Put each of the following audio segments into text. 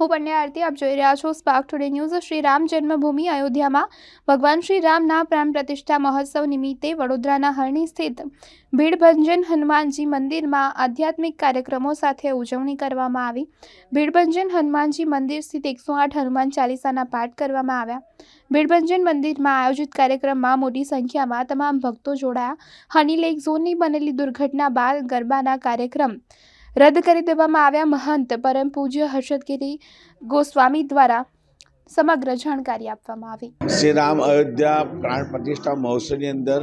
હું પંડ્યા આરતી આપ જોઈ રહ્યા છો Spark Today News Shri Ram જન્મભૂમિ અયોધ્યામાં ભગવાન શ્રી રામના પ્રાણ પ્રતિષ્ઠા મહોત્સવ નિમિત્તે વડોદરાના હરણી સ્થિત ભીડભંજન હનુમાનજી મંદિરમાં આધ્યાત્મિક કાર્યક્રમો સાથે ઉજવણી કરવામાં આવી. ભીડભંજન હનુમાનજી મંદિર સ્થિત એકસો આઠ હનુમાન ચાલીસાના પાઠ કરવામાં આવ્યા. ભીડભંજન મંદિરમાં આયોજિત કાર્યક્રમમાં મોટી સંખ્યામાં તમામ ભક્તો જોડાયા. હની લેક ઝોનની બનેલી દુર્ઘટના બાદ ગરબાના કાર્યક્રમ રદ કરી દેવામાં આવ્યા મહંત. પરમ પૂજ્ય હર્ષદગીરી ગોસ્વામી દ્વારા સમગ્ર જાણકારી આપવામાં આવી. શ્રી રામ અયોધ્યા પ્રાણ પ્રતિષ્ઠા મહોત્સવની અંદર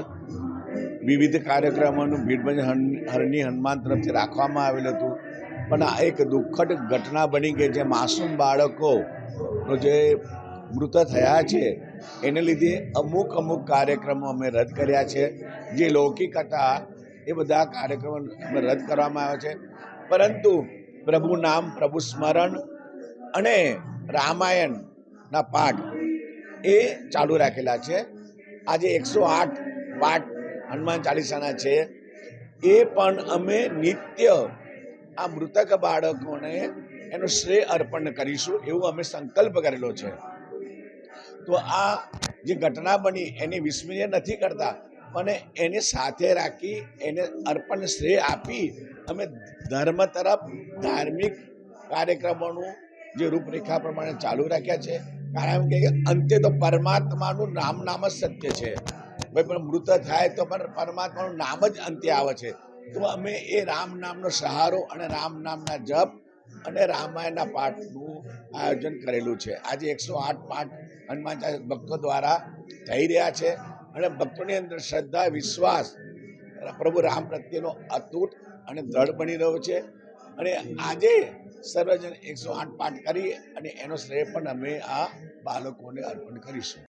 વિવિધ કાર્યક્રમોનું ભીડભંજ હરની હનુમાન તરફથી રાખવામાં આવેલું હતું. પણ આ એક દુઃખદ ઘટના બની ગઈ જે માસૂમ બાળકોનો જે મૃત થયા છે, એને લીધે અમુક અમુક કાર્યક્રમો અમે રદ કર્યા છે. જે લૌકિક હતા, એ બધા કાર્યક્રમો રદ કરવામાં આવ્યા છે. પરંતુ પ્રભુ નામ, પ્રભુ સ્મરણ અને રામાયણના પાઠ એ ચાલુ રાખેલા છે. આજે એકસો આઠ પાઠ હનુમાન ચાલીસાના છે. એ પણ અમે નિત્ય આ મૃતક બાળકોને એનું શ્રેય અર્પણ કરીશું એવું અમે સંકલ્પ કરેલો છે. તો આ જે ઘટના બની એની વિસ્મરીય નથી કરતા અને એને સાથે રાખી એને અર્પણ શ્રેય આપી અમે ધર્મ તરફ ધાર્મિક કાર્યક્રમોનું જે રૂપરેખા પ્રમાણે ચાલુ રાખ્યા છે. કારણ કે અંતે તો પરમાત્માનું નામ નામ જ સત્ય છે. ભાઈ, પણ મૃત થાય તો પણ પરમાત્માનું નામ જ અંતે આવે છે. તો અમે એ રામ નામનો સહારો અને રામ નામના જપ અને રામાયણના પાઠનું આયોજન કરેલું છે. આજે એકસો આઠ પાઠ હનુમાન ભક્તો દ્વારા થઈ રહ્યા છે. અને ભક્તોની અંદર શ્રદ્ધા, વિશ્વાસ પ્રભુ રામ પ્રત્યેનો અતૂટ અને દ્રઢ બની રહ્યો છે. અને આજે સર્વજન એકસો આઠ પાઠ કરી અને એનો શ્રેય પણ અમે આ બાળકોને અર્પણ કરીશું.